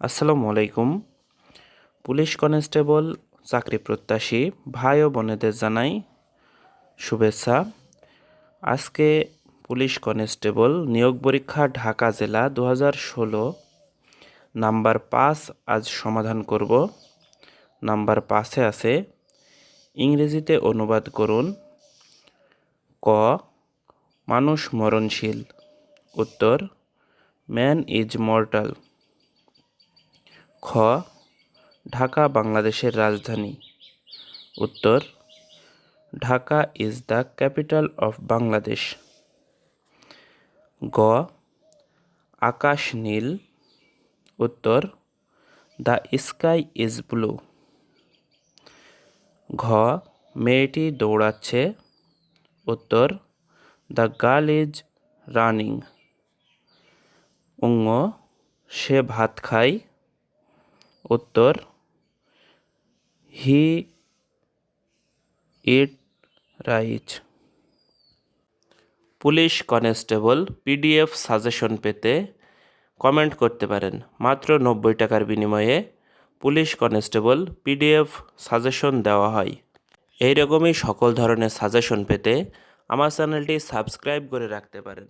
আসসালামু আলাইকুম। Police constable চাকরি প্রত্যাশী ভাই ও বোনেদের জানাই শুভেচ্ছা। আজকে পুলিশ কনস্টেবল নিয়োগ পরীক্ষা ঢাকা জেলা দু ষোলো নাম্বার পাঁচ আজ সমাধান করব। নাম্বার পাঁচে আছে, ইংরেজিতে অনুবাদ করুন। ক, মানুষ মরণশীল। উত্তর, ম্যান ইজ মর্টাল। খ, ঢাকা, বাংলাদেশের রাজধানী। উত্তর, Dhaka is the capital of Bangladesh গ, আকাশ নীল। উত্তর দ্য স্কাই ইজ ব্লু ঘ, মেয়েটি দৌড়াচ্ছে। উত্তর দ্য গার্ল ইজ রানিং উঙ্গ সে ভাত খায়। উত্তর, he eat rice police constable, PDF suggestion পেতে কমেন্ট করতে পারেন। মাত্র নব্বই টাকার বিনিময়ে পুলিশ কনস্টেবল, পিডিএফ সাজেশন দেওয়া হয়। এই রকমই সকল ধরনের সাজেশন পেতে আমার চ্যানেলটি সাবস্ক্রাইব করে রাখতে পারেন।